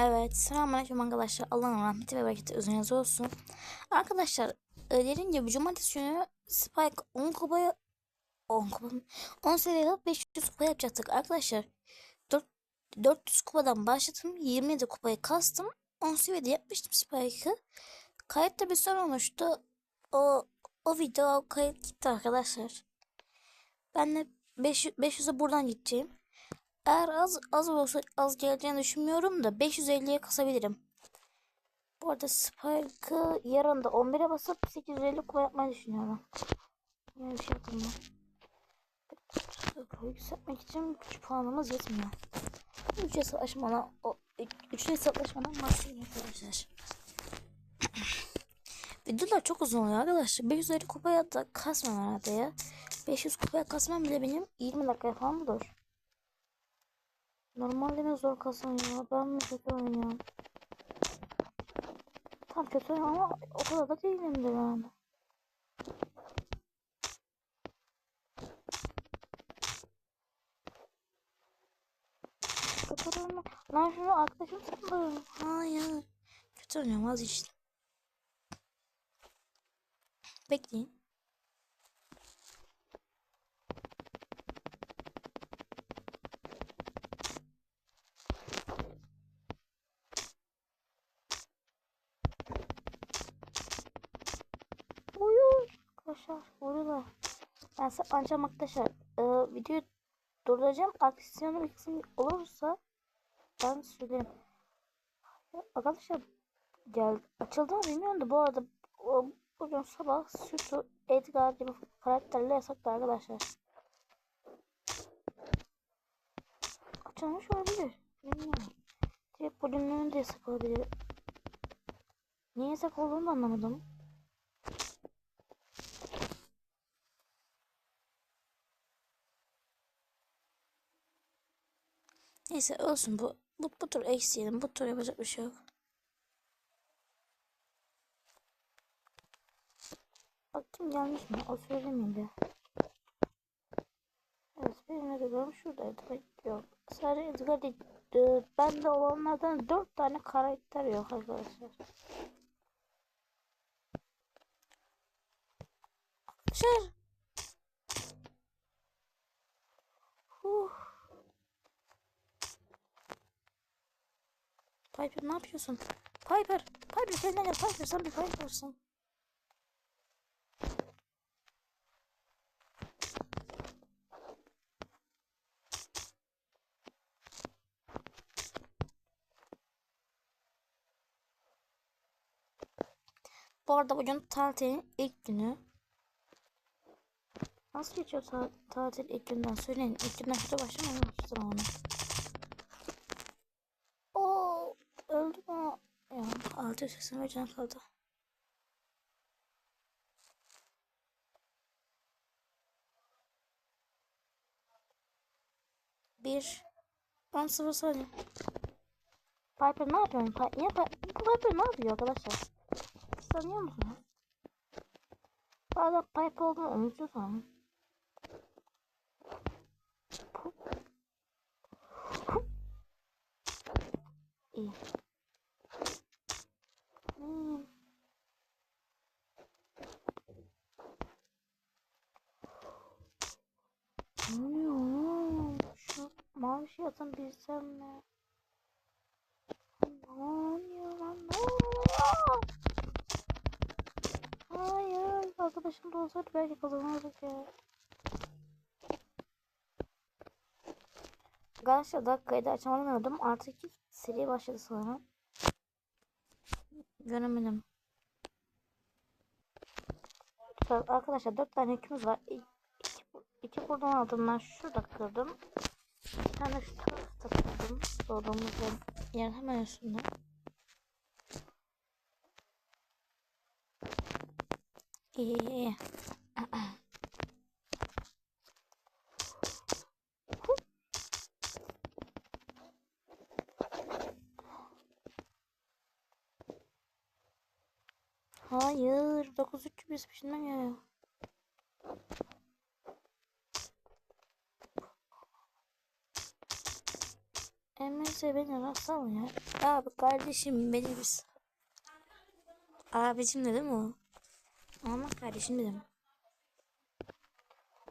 Evet, selamünaleyküm arkadaşlar. Allah'ın rahmeti ve bereketi üzerinize olsun. Arkadaşlar, e, dediğim gibi cumartesi günü Spike 10 kupaya 10 kupa mı? 10 seviyede 500 kupa yapacaktık arkadaşlar. 4, 400 kupadan başladım. 27 kupayı kastım. 10 seviyede yapmıştım Spike'ı. Kayıtta bir sorun olmuştu. O o video kayıt gitti arkadaşlar. Ben de 500 500'e buradan gideceğim. Eğer az az olsa az geleceğini düşünmüyorum da 550'ye kasabilirim. Bu arada Spike'ı yarın da 11'e basıp 850 kupa yapmayı düşünüyorum. Böyle bir şey yapalım. Yükseltmek için güç puanımız yetmiyor. Üç hesaplaşmadan o üçlü hesaplaşmadan bahsedeyim arkadaşlar. Videolar çok uzun oluyor arkadaşlar. 550 kupaya da kasmam herhalde ya. 500 kupaya kasmam bile benim 20 dakika falan bulur. Normalde mi zor kazanıyor? Ben mi kötü oynuyorum? Tam kötü oynuyorum ama o kadar da değilimdir yani. Kötü oynuyorum. Lan şunu arkadaşım sandım. Hayır. Kötü oynuyorum vazgeçtim. Bekleyin. Ben ancak arkadaşlar e, videoyu durduracağım. Aksiyonu bir kısım olursa ben söylerim. Arkadaşlar gel açıldı mı bilmiyorum da bu arada bugün sabah Sütü Edgar gibi karakterle yasaktı arkadaşlar. Açılmış olabilir. Bilmiyorum. Direkt bölümlerin de yasak olabilir. Niye yasak olduğunu da anlamadım. Neyse olsun bu. Bu, bu tur eksiyelim. Bu tur yapacak bir şey yok. Bak kim gelmiş mi? O söylemeyeyim de. Evet benim Edgar'ım şuradaydı. Yok. Sadece Edgar değil. Ee, Bende olanlardan dört tane karakter yok arkadaşlar. Arkadaşlar. Huh. Piper ne yapıyorsun? Piper, Piper kendine gel. Piper sen bir Piper'sın. Bu arada bugün tatilin ilk günü. Nasıl geçiyor ta tatil ilk günden söyleyin. İlk günden kötü başlamamıştır onu. 680 can kaldı. Bir. Ben sıfır söyleyeyim. Piper ne yapıyor? Pa ya, pa Piper ne yapıyor arkadaşlar? Siz tanıyor musunuz? Bazen Piper olduğunu unutuyorsam. İyi. Şu mavi şey atan bilsem? Ne oluyor lan? Ne oluyor? Hayır. Arkadaşım da olsaydı belki kazanırdık ya. Arkadaşlar dakikayı da açamadım. Artık seri başladı sanırım. Göremedim. Arkadaşlar dört tane yükümüz var. İki, iki buradan aldım ben şurada kırdım. Tane şu tarafta kırdım. Doğduğumuz yer hemen üstünde. İyi iyi. Hayır. 9300 peşinden geliyor. Sevmezse beni rasal ya. Abi kardeşim beni sal. Abicim dedim o. Ama kardeşim dedim.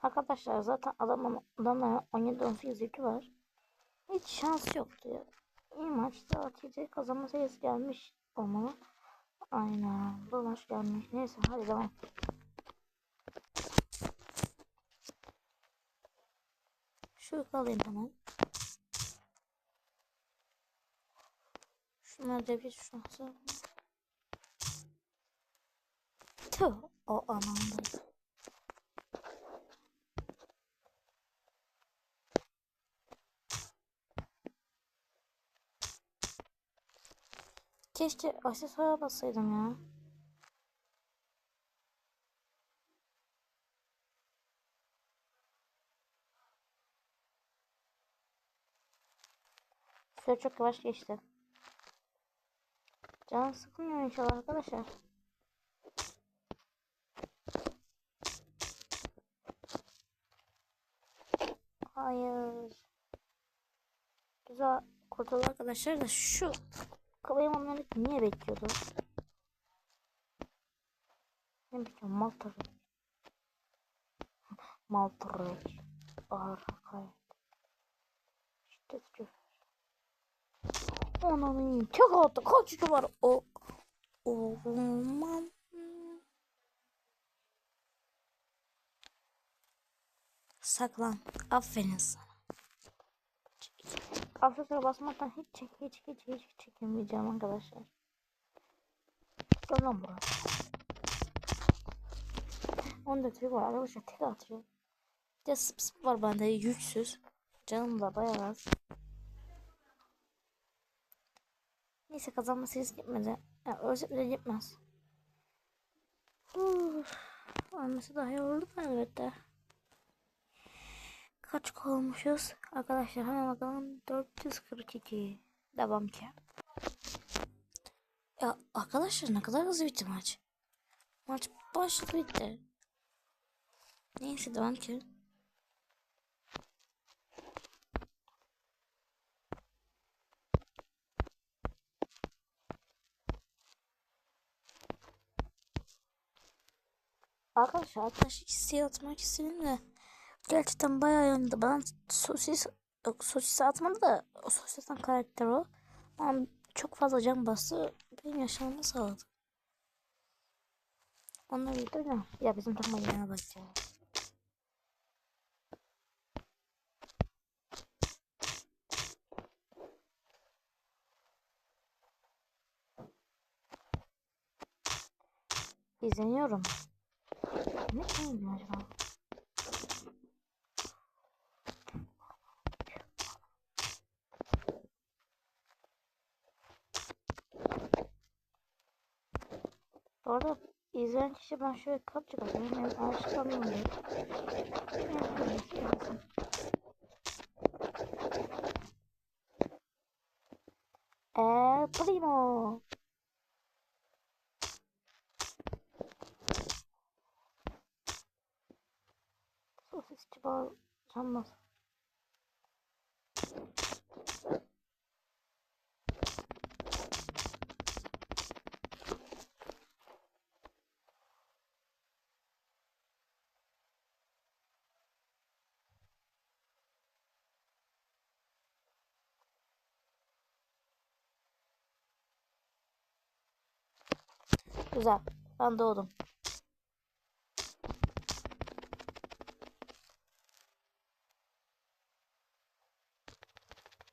Arkadaşlar zaten adamın adamların 17-18 yükü var. Hiç şans yoktu ya. İyi maçta Atice kazanma sayısı gelmiş olmalı. Aynen. Bu maç gelmiş. Neyse hadi devam. Şu alayım hemen. Şunları da bir şansı. Tüh. O anamda. Keşke aksesuara bassaydım ya. Süre çok yavaş geçti. Can sıkılmıyor inşallah arkadaşlar. Hayır. Güzel kurtuldu arkadaşlar da şu onları niye bekliyordu? Ne bekliyorum? Maltara. Maltara. Ağır hakaret. Şiddet küfür. Ananın tek attı. Kaç yükü var o? Orman. Saklan. Aferin sana. Aksesuara basmaktan hiç çek hiç hiç hiç çekinmeyeceğim arkadaşlar. Gel lan buraya. Onda trik var arkadaşlar tek atıyor. Bir de sıp sıp var bende yüksüz. Canım da bayağı az. Neyse kazanma serisi gitmedi. Yani ölse bile gitmez. Uf, ölmesi daha iyi olurdu elbette. Kaç olmuşuz? Arkadaşlar hemen bakalım. 442. Devam ki. Ya arkadaşlar ne kadar hızlı bitti maç. Maç başladı bitti. Neyse devam ki. Arkadaşlar arkadaş isteği atmak istedim de gerçekten bayağı yandı. Bana sosis yok sosis atmadı da o sosisten karakter o. Ama çok fazla can bastı. Benim yaşamamı sağladı. Onlar iyi ya. Ya bizim takıma yine bakacağız. İzleniyorum. Ne oluyor acaba? Bu arada izleyen kişi ben şöyle kap çıkartıyorum. Benim aşıklanmam diye. El Primo. Sosisçi bal canmaz. Güzel. Ben doğdum.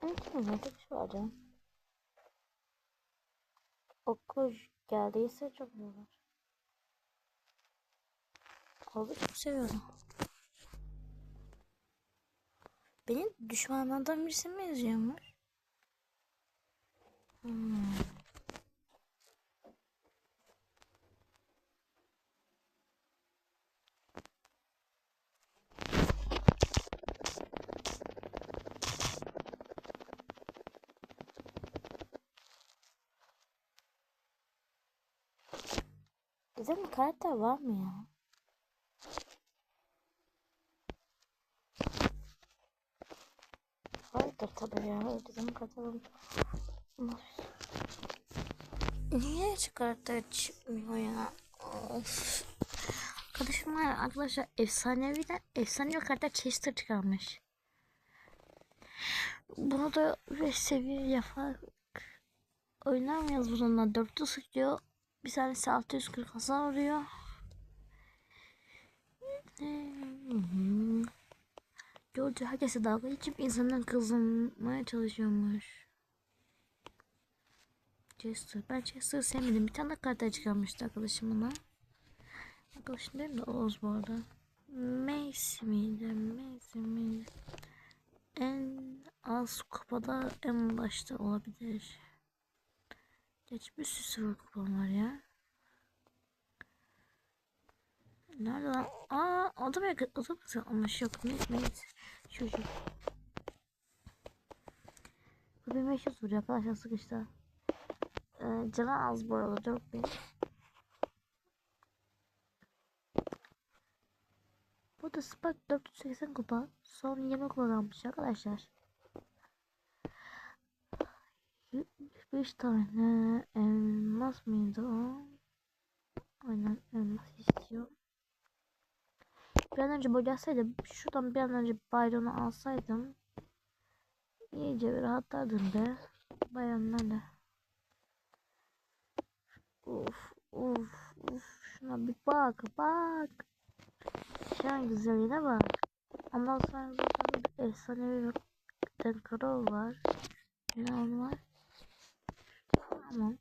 Şey var canım. Okul geldiyse çok iyi olur. Okulu çok seviyorum. Benim düşmanlardan birisi mi yazıyormuş? Hmm. Güzel bir karakter var mı ya? Var da çıkarttır tabii ya. Ödediğim kadar. Niye çıkarttır çıkmıyor ya? Of. Arkadaşım var arkadaşlar efsaneviden efsanevi karakter Chester çıkarmış. Bunu da 5 seviye yapar. Oynar mıyız bununla? 400 diyor. Bir tanesi 640 hasar vuruyor. George herkese dalga geçip insandan kazanmaya çalışıyormuş. Chester. Ben Chester'ı sevmedim. Bir tane de karakter çıkarmıştı arkadaşım ona. Arkadaşım değil de Oğuz bu arada. Mace miydi? Mace miydi? En az kupada en başta olabilir. Geç bir sürü sıfır kupam var ya. Nerede lan? Aa o da mı yakın? Da mı Ama yok. Neyse neyse. Çocuk. Bu 1500 vuruyor arkadaşlar sıkıştı. Ee, canı az bu arada 4000. Bu da Spark 480 kupa. Son 20 kupa kalmış arkadaşlar. 5 tane elmas mıydı o? Aynen elmas istiyor. Bir an önce boyasaydım şuradan bir an önce bayrağını alsaydım iyice bir rahatlardım be bayanlarla. Uf uf uf şuna bir bak bak. Şu an güzelliğine bak. Ondan sonra zaten bir efsanevi bir karol var. Ne var? Tamam.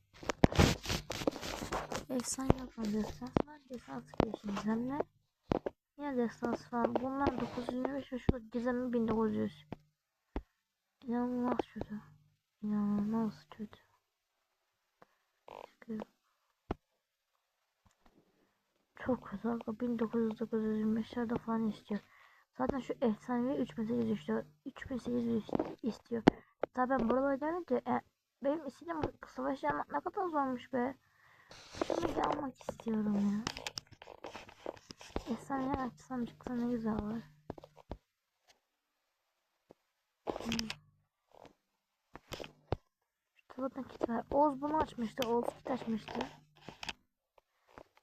Efsane yapan destans var. Destans geçin gizemle. Yine destans var. Bunlar 925 ve şu gizemli 1900. İnanılmaz kötü. İnanılmaz kötü. Çok kötü. 1900-925'lerde falan istiyor. Zaten şu efsanevi 3800 istiyor. 3800 istiyor. Zaten buralara gelince e, benim istediğim savaş yapmak ne kadar zormuş be. Şunu almak istiyorum ya. Efsane açsam çıksa ne güzel var. Hmm. Şurada nakit var. Oğuz bunu açmıştı. Oğuz kit açmıştı.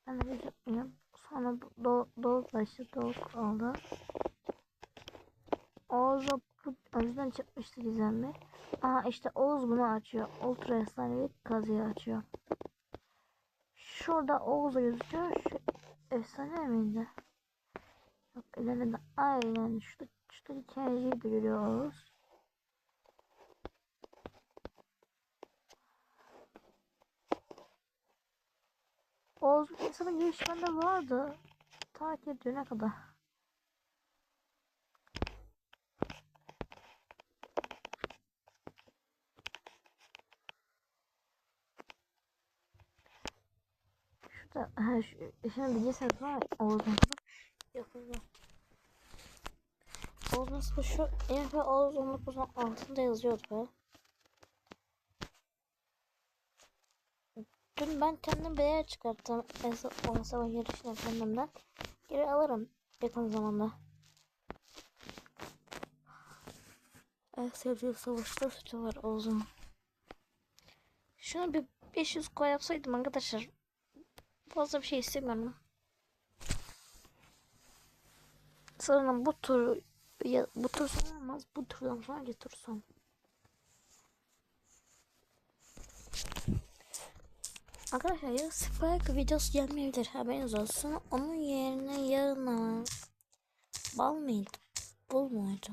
Ben de yapmayayım. Sonra do Doğu başladı. Doğu aldı. Oğuz'a bu önceden çıkmıştı gizemli. Aha işte Oğuz bunu açıyor. Ultra efsanevi kazıyı açıyor. Şurada Oğuz gözüküyor. Şu efsane miydi? Yok ileride de aynen şu şurada hikayeyi de görüyoruz. Oğuz insanın girişmende vardı. Takip ediyor ne kadar. Şurada ha, şu, şimdi bilgisayar var Oğuz'un yapıldı. Oğuz'un sıfır şu EF Oğuz 19'un altında yazıyordu be. Dün ben kendim yer çıkarttım. O savaş yarışına kendimden. Geri alırım yakın zamanda. En sevdiğim savaşta sütü var Oğuz'un. Şunu bir 500 koy yapsaydım arkadaşlar Fazla bir şey istemiyorum. Sanırım bu tur ya, bu tur son olmaz. Bu turdan sonraki tur son. Arkadaşlar ya Spike videosu gelmeyebilir haberiniz olsun. Onun yerine yarına bal mıydı? Bul muydu?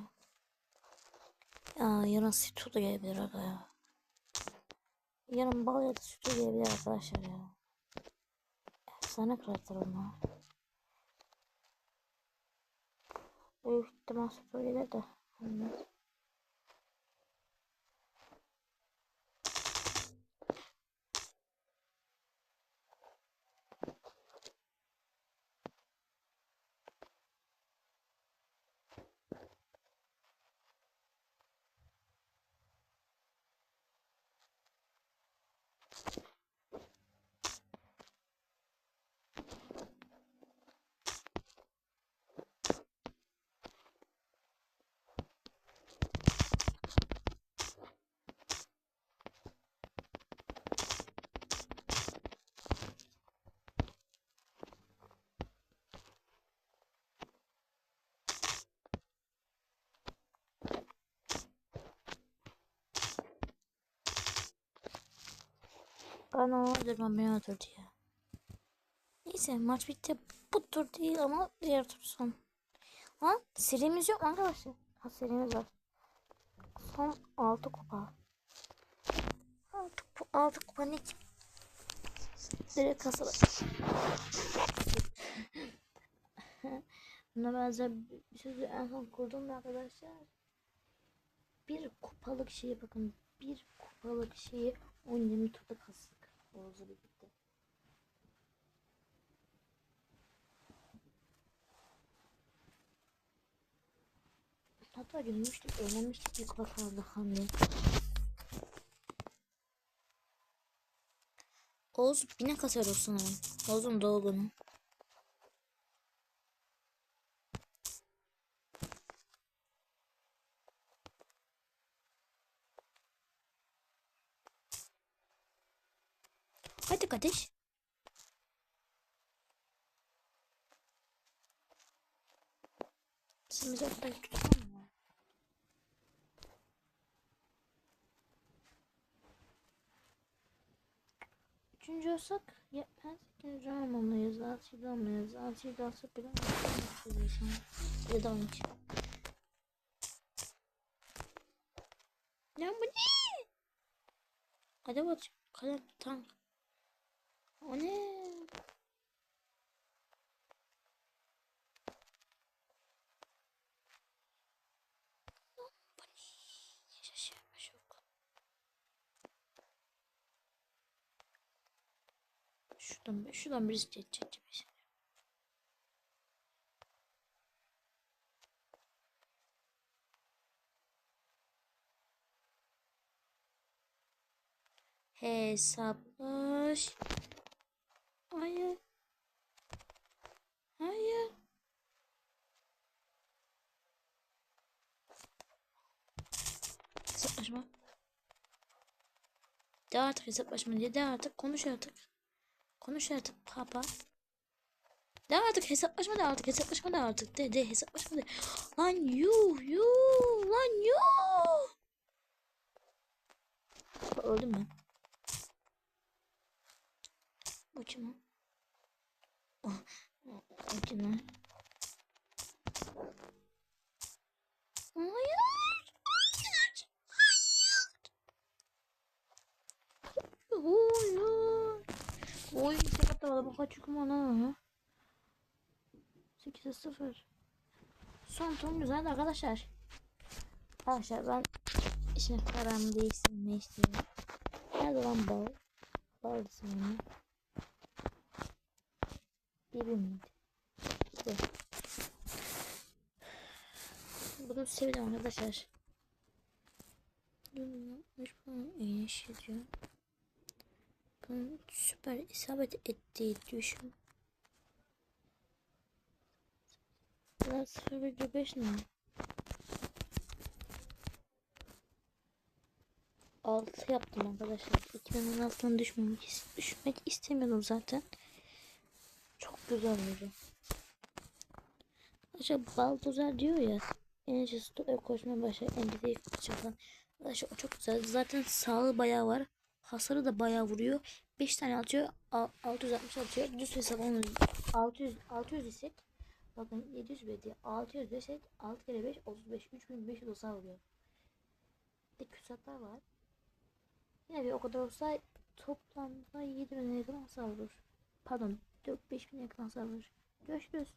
Ya yarın sütü de gelebilir ya. Yarın bal ya da sütü gelebilir arkadaşlar ya. Efsane karakter onlar. Büyük ihtimal süper gelir de. Olmaz. Ana durmam beni öldürdü ya. Neyse maç bitti. Bu tur değil ama diğer tur son. Lan serimiz yok mu arkadaşlar? Ha serimiz var. Son 6 kupa. 6, 6 kupa ne ki? Direkt kasada. Buna benzer bir sözü en son kurdum da arkadaşlar. Bir kupalık şeyi bakın. Bir kupalık şeyi 10-20 turda kastık. Oğuz'la birlikte. Hatta görmüştük, eğlenmiştik bir kupa kaldı hamle. Oğuz bine kasar olsun ama. Oğuz'un doğduğunu. Hadi kardeş. Bizi orada tutsana mı? Üçüncü olsak yetmez. İkinci olmamalıyız. Altıyı olmayız. Altıyı da alsak bile olmayız. Ya da on iki. Lan bu ne? Bak. Kalem tank. O ne? Lan bu ne? Şaşırmış yok. Şuradan, şuradan birisi geçecek gibi. Hesaplaş. Hayır. Hayır. Hesaplaşma. De artık hesaplaşma diye de artık konuş artık. Konuş artık papa. De artık hesaplaşma da artık hesaplaşma da artık de de hesaplaşma da. Lan yuh yuh lan yuh. Öldüm ben. Bu kim o? Oh, o o kim lan? Hayır. Hayır. Hayır. Hayır. Oy sakat da bu kaç yüküm ana. 8'e 0. Son ton güzel arkadaşlar. Arkadaşlar ben işin param değilsin ne istiyorum. Nerede lan bal? Bal sana. Gibi miydi? İşte. Bunu sevdim arkadaşlar. Yapmış bunu iyi iş ediyor. Bunun süper isabet ettiği düşün. Daha 0,5 ne? 6 yaptım arkadaşlar. 2016'dan düşmemek, düşmek istemiyordum zaten. Çok güzel oldu. Arkadaşlar Baldozer diyor ya. Enerji stoğu koşmaya başlar. Enerji fıçadan. Arkadaşlar o çok güzel. Zaten sağlığı bayağı var. Hasarı da bayağı vuruyor. 5 tane atıyor. a- 660 atıyor. Düz hesap onu 600 600 isek bakın 700 ve diye 600 desek 6 kere 5 35 3500 hasar vuruyor. Bir de küsatlar var. Yine bir o kadar olsa toplamda 7000'e yakın hasar vurur. Pardon 4-5000 yakın hasar vurur. Görüşürüz.